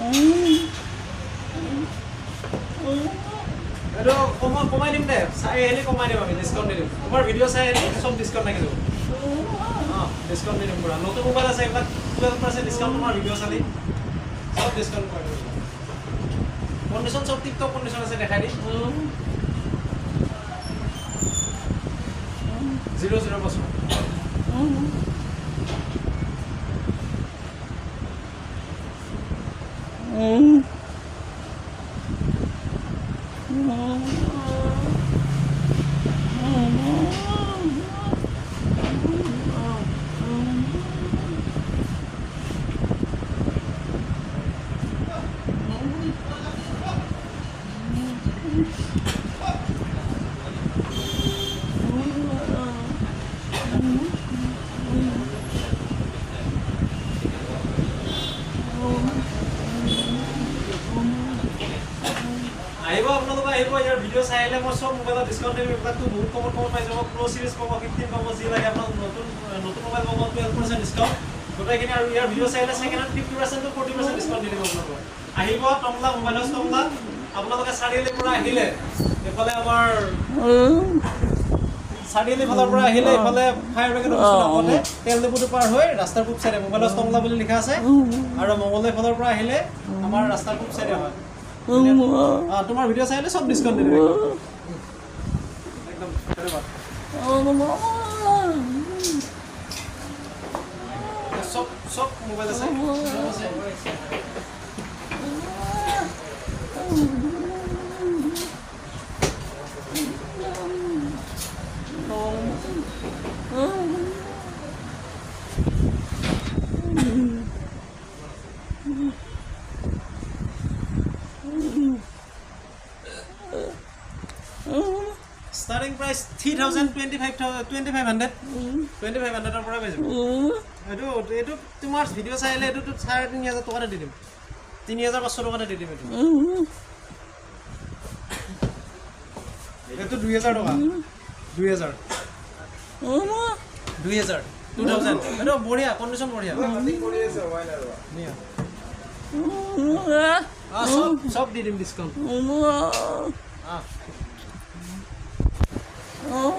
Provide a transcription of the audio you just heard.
음. এইটো কমাই দিম দে। চাই আহিলে কমাই দিম আমি ডিছকাউণ্ট দি দিম। তোমাৰ ভিডিঅ' চাই আহিলে চব ডিছকাউণ্ট থাকি যাব। অঁ ডিছকাউণ্ট দি দিম পুৰা। নতুন মোবাইল আছে, এইবিলাক টুৱেল্ভ পাৰ্চেণ্ট ডিছকাউণ্ট তোমাৰ ভিডিঅ' চালি, চব ডিছকাউণ্ট কৰি দিম কণ্ডিশ্যন চব টিপ টপ কণ্ডিশ্যন আছে, দেখাই দিম। জিৰ' জিৰ' বছৰ। আহিব, আপোনালোকে আহিব, ইয়াৰ ভিডিঅ' চাই আহিলে মই চব মোবাইলত ডিছকাউণ্ট দিম বহুত কমত কমত পাই যাব। প্ৰ' চিৰিজ পাব ফিফটিন পাব, যি লাগে আপোনাক নতুন নতুন মোবাইল পাব টুৱেল্ভ পাৰ্চেণ্ট ডিছকাউণ্ট গোটেইখিনি আৰু ইয়াৰ ভিডিঅ' চাই আহিলে second fifty percent to forty percent discount দি দিব আপোনালোকক। আহিব টংলা মোবাইল হাউচ টংলা আপোনালোকে চাৰিআলিৰ পৰা আহিলে এইফালে আমাৰ চাৰিআলি ফালৰ পৰা আহিলে এইফালে ফায়াৰ ব্ৰিগেড অফিচৰ আগতে তেল ডিপুটো পাৰ হৈ ৰাস্তাৰ পূব চাইডে মোবাইল হাউচ বুলি লিখা আছে। আৰু মঙলদৈ ফালৰ পৰা আহিলে আমাৰ ৰাস্তাৰ পূব চাইডে হয়। তোমাৰ ভিডিঅ' চাই আহিলে চব ডিছকাউণ্ট দি দিব একদম ধন্যবাদ। চব চব মোবাইল আছে starting price three thousand twenty five thousand twenty five hundred twenty five হাণ্ড্ৰেডৰ পৰা পাই যাব এইটো এইটো তোমাৰ ভিডিঅ' চাই আহিলে এইটোতো চাৰে তিনি হাজাৰ টকাতে দি দিম। তিনি হাজাৰ পাঁচশো টকাতে দি দিম এইটো এইটো দুই হাজাৰ টকা। দুই হাজাৰ দুই হাজাৰ টু থাউজেণ্ড এইটো বঢ়িয়া কণ্ডিশ্যন বঢ়িয়া। চব চব দি দিম ডিছকাউণ্ট Oh,